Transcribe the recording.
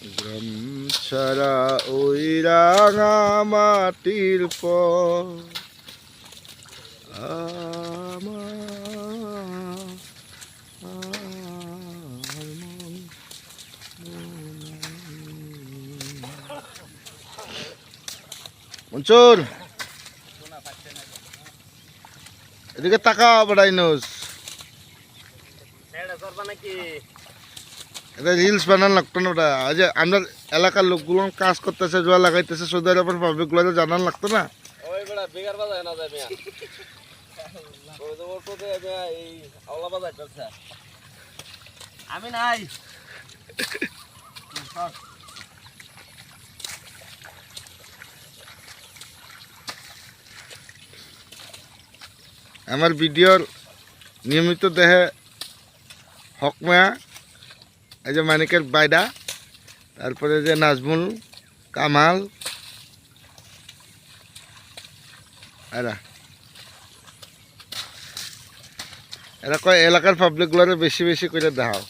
গ্রাম ছাড়া ওই রাঙা মাটির পর মনসুর এদিকে তাকা বড়াইনোস এটা রিলস বানান লাগতো না ওটা। আজ আমরা এলাকার লোকগুলো কাজ করতেছে জোয়া লাগাইতেছে সৌদি আরবের পাবলিকগুলো জানান লাগতো না? তো তো আমি নাই। আমার ভিডিওর নিয়মিত দেহে হকমা এই যে মানিকের বাইদা তারপরে যে নাজমুল, কামাল, এরা। এরা কয় এলাকার পাবলিকগুলোরে বেশি বেশি করে দেখাও।